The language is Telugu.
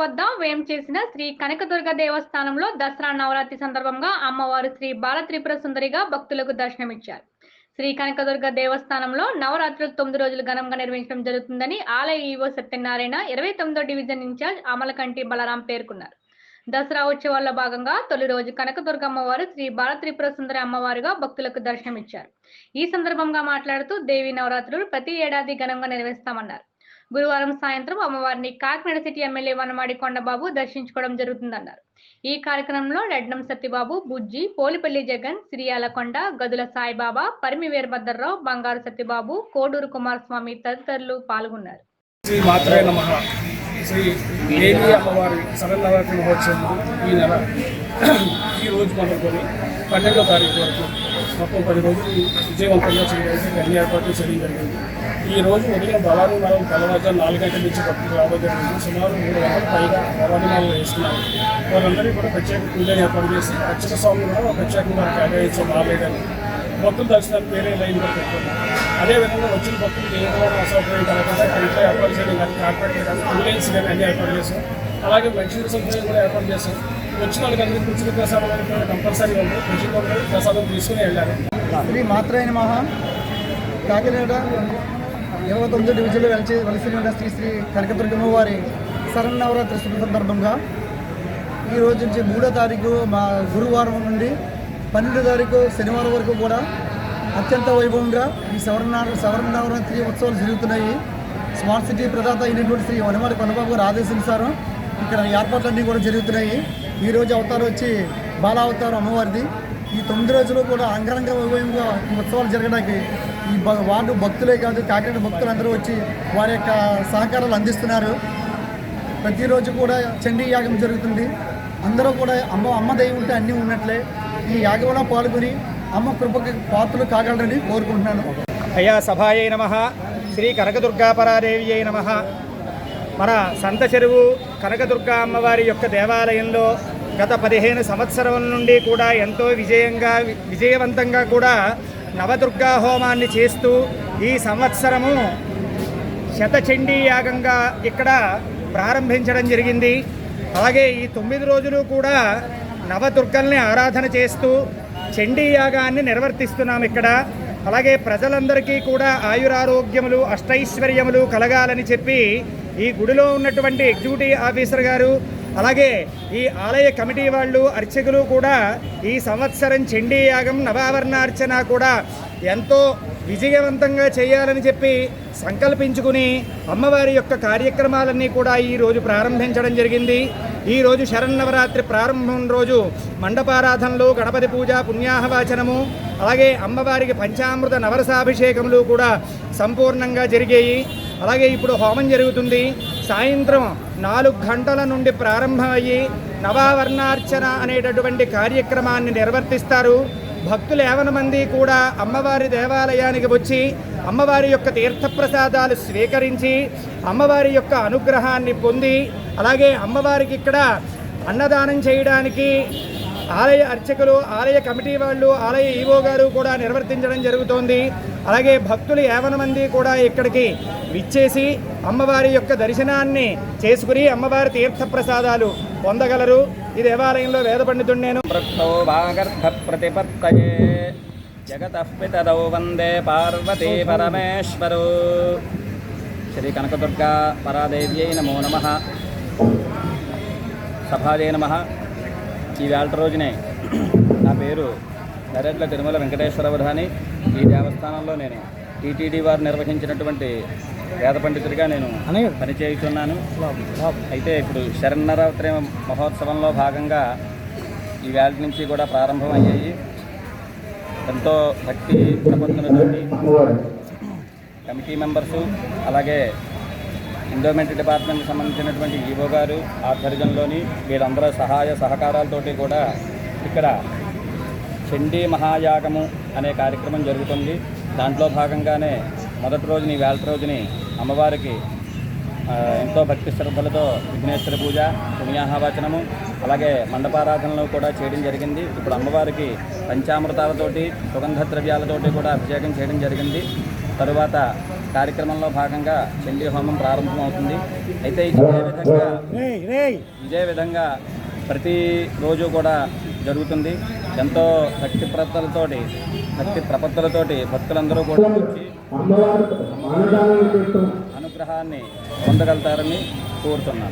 వద్ద వేం చేసిన శ్రీ కనకదుర్గ దేవస్థానంలో దసరా నవరాత్రి సందర్భంగా అమ్మవారు శ్రీ బాలత్రిపుర సుందరిగా భక్తులకు దర్శనమిచ్చారు. శ్రీ కనకదుర్గ దేవస్థానంలో నవరాత్రులు తొమ్మిది రోజులు ఘనంగా నిర్వహించడం జరుగుతుందని ఆలయ ఈవో సత్యనారాయణ ఇరవై తొమ్మిదో డివిజన్ ఇన్ఛార్జ్ అమలకంటి బలరాం పేర్కొన్నారు. దసరా ఉత్సవాల్లో భాగంగా తొలి రోజు కనకదుర్గ అమ్మవారు శ్రీ బాలత్రిపుర సుందరి అమ్మవారుగా భక్తులకు దర్శనమిచ్చారు. ఈ సందర్భంగా మాట్లాడుతూ దేవి నవరాత్రులు ప్రతి ఏడాది ఘనంగా నిర్వహిస్తామన్నారు. గురువారం సాయంత్రం అమ్మవారిని కాకినాడ సిటీ ఎమ్మెల్యే వనమాడి కొండబాబు దర్శించుకోవడం జరుగుతుందన్నారు. ఈ కార్యక్రమంలో రెడ్నం సత్యబాబు బుజ్జి పోలిపల్లి జగన్ సిరియాలకొండ గదుల సాయిబాబా పరిమి వీరభద్రరావు బంగారు సత్యబాబు కోడూరు కుమారస్వామి తదితరులు పాల్గొన్నారు. శ్రీ మాత్రే నమ. శ్రీ దేవి అమ్మవారి శరన్నవరాత్రి మహోత్సవం ఈ నెల ఈ రోజు మొదలుకొని పన్నెండో తారీఖు వరకు మొత్తం పది రోజులు విజయవంతంగా చేయడానికి అన్ని ఏర్పాట్లు చేయడం జరిగింది. ఈ రోజు ఉదయం భవానీ మాలం తెల్లవారుజాము నాలుగు గంటల నుంచి భక్తులు రావడం జరిగింది సుమారు మూడు వందల పైగా భవానీ మాలను వేస్తున్నారు. వారందరికీ కూడా ప్రత్యేక పూజలు ఏర్పాటు చేసి అక్షర స్వామి కూడా ప్రత్యేకంగా కేటాయించే మారలేదని భక్తులు దర్శనానికి వేరే లైన్ పెట్టుకున్నారు. అదేవిధంగా వచ్చిన భక్తులకు ఏ విధమైన అసౌకర్యం కలగకుండా ఇంట్లో ఏర్పాటు చేయడం కానీ కార్పొరేట్ కానీ అంబులెన్స్ కానీ అన్ని ఏర్పాటు చేశాం అలాగే మంచినీరు సౌకర్యం కూడా ఏర్పాటు చేశాం వచ్చిన వాళ్ళకి అందరికీ ఉచిత ప్రసాదం అనేది కంపల్సరీ ఉంది ఉచిత ప్రసాదం తీసుకుని వెళ్ళారు. శ్రీ మాత్రాయణ మహా కాకినాడ. ఇరవై తొమ్మిది డివిజన్లో వెలిచి వలసిన శ్రీ శ్రీ కనకదుర్గమ్మ వారి శరణవరాత్రి శుభ సందర్భంగా ఈ రోజు నుంచి మూడో తారీఖు మా గురువారం నుండి పన్నెండో తారీఖు శనివారం వరకు కూడా అత్యంత వైభవంగా ఈ శవరణ సవర్ణ ఉత్సవాలు జరుగుతున్నాయి. స్మార్ట్ సిటీ ప్రదాత అయినటువంటి శ్రీ వనమారి కొనబాబు గారు ఆదేశించారు ఇక్కడ ఏర్పాట్లన్నీ కూడా జరుగుతున్నాయి. ఈ రోజు అవతారం వచ్చి బాల అవతారం అమ్మవారిది. ఈ తొమ్మిది రోజులు కూడా అంగరంగ వైభవంగా ఈ ఉత్సవాలు జరగడానికి ఈ వార్డు భక్తులే కాదు కాకినాడ భక్తులు అందరూ వచ్చి వారి యొక్క సహకారాలు అందిస్తున్నారు. ప్రతిరోజు కూడా చండీ యాగం జరుగుతుంది. అందరూ కూడా అమ్మ అమ్మ దయ ఉంటే అన్నీ ఉన్నట్లే. ఈ యాగంలో పాల్గొని అమ్మ కృపకి పాత్రలు కాగలరని కోరుకుంటున్నాను. అయ్యా సభాయే నమ. శ్రీ కనకదుర్గాపరాదేవి అయి నమ. మన సంత చెరువు కనకదుర్గా అమ్మవారి యొక్క దేవాలయంలో గత పదిహేను సంవత్సరం నుండి కూడా ఎంతో విజయంగా విజయవంతంగా కూడా నవదుర్గా హోమాన్ని చేస్తూ ఈ సంవత్సరము శతచండీ యాగంగా ఇక్కడ ప్రారంభించడం జరిగింది. అలాగే ఈ తొమ్మిది రోజులు కూడా నవదుర్గల్ని ఆరాధన చేస్తూ చండీ యాగాన్ని నిర్వర్తిస్తున్నాం ఇక్కడ. అలాగే ప్రజలందరికీ కూడా ఆయురారోగ్యములు అష్టైశ్వర్యములు కలగాలని చెప్పి ఈ గుడిలో ఉన్నటువంటి ఎగ్జిక్యూటివ్ ఆఫీసర్ గారు అలాగే ఈ ఆలయ కమిటీ వాళ్ళు అర్చకులు కూడా ఈ సంవత్సరం చండీ యాగం నవావరణార్చన కూడా ఎంతో విజయవంతంగా చేయాలని చెప్పి సంకల్పించుకుని అమ్మవారి యొక్క కార్యక్రమాలన్నీ కూడా ఈ రోజు ప్రారంభించడం జరిగింది. ఈరోజు శరన్నవరాత్రి ప్రారంభం రోజు మండపారాధనలు గణపతి పూజ పుణ్యాహవాచనము అలాగే అమ్మవారికి పంచామృత నవరసాభిషేకములు కూడా సంపూర్ణంగా జరిగాయి. అలాగే ఇప్పుడు హోమం జరుగుతుంది. సాయంత్రం నాలుగు గంటల నుండి ప్రారంభమయ్యి నవావర్ణార్చన అనేటటువంటి కార్యక్రమాన్ని నిర్వర్తిస్తారు. భక్తులు ఏవన మంది కూడా అమ్మవారి దేవాలయానికి వచ్చి అమ్మవారి యొక్క తీర్థప్రసాదాలు స్వీకరించి అమ్మవారి యొక్క అనుగ్రహాన్ని పొంది అలాగే అమ్మవారికి ఇక్కడ అన్నదానం చేయడానికి ఆలయ అర్చకులు ఆలయ కమిటీ వాళ్ళు ఆలయ ఈవో గారు కూడా నిర్వర్తించడం జరుగుతోంది. అలాగే భక్తులు ఏవన మంది కూడా ఇక్కడికి విచ్చేసి అమ్మవారి యొక్క దర్శనాన్ని చేసుకుని అమ్మవారి తీర్థప్రసాదాలు పొందగలరు. ఈ దేవాలయంలో వేద పండితుడు నేను వృత్తౌ ప్రతిపత్తయే జగతః పితరౌ వందే పార్వతీ పరమేశ్వరు. శ్రీ కనకదుర్గా పరాదేవ్యై నమో నమ. సభాదే నమ. ఈ వేళ రోజునే నా పేరు నరేట్ల తిరుమల వెంకటేశ్వరవధాని ఈ దేవస్థానంలో నేను టీటీడీ వారు నిర్వహించినటువంటి వేద పండితుడిగా నేను పనిచేయుతున్నాను అయితే ఇప్పుడు శరన్నరాత్రి మహోత్సవంలో భాగంగా ఈ వేళ నుంచి కూడా ప్రారంభమయ్యాయి. ఎంతో భక్తి ప్రపత్తులతోటి కమిటీ మెంబర్సు అలాగే ఎండోమెంట్ డిపార్ట్మెంట్కి సంబంధించినటువంటి ఈవో గారు ఆధ్వర్యంలోని వీరందరూ సహాయ సహకారాలతోటి కూడా ఇక్కడ చండీ మహాయాగము అనే కార్యక్రమం జరుగుతుంది. దాంట్లో భాగంగానే మొదటి రోజుని వేల రోజుని అమ్మవారికి ఎంతో భక్తి శ్రద్ధలతో విఘ్నేశ్వర పూజ పుణ్యాహవచనము అలాగే మండపారాధనలు కూడా చేయడం జరిగింది. ఇప్పుడు అమ్మవారికి పంచామృతాలతోటి సుగంధ ద్రవ్యాలతోటి కూడా అభిషేకం చేయడం జరిగింది. తరువాత కార్యక్రమంలో భాగంగా చండీ హోమం ప్రారంభమవుతుంది. అయితే ఇదే విధంగా ఇదే విధంగా ప్రతి రోజు కూడా జరుగుతుంది. ఎంతో భక్తి ప్రపత్తులతోటి భక్తి ప్రపత్తులతోటి భక్తులందరూ కూడా వచ్చి అనుగ్రహాన్ని పొందగలుగుతారని కోరుతున్నాను.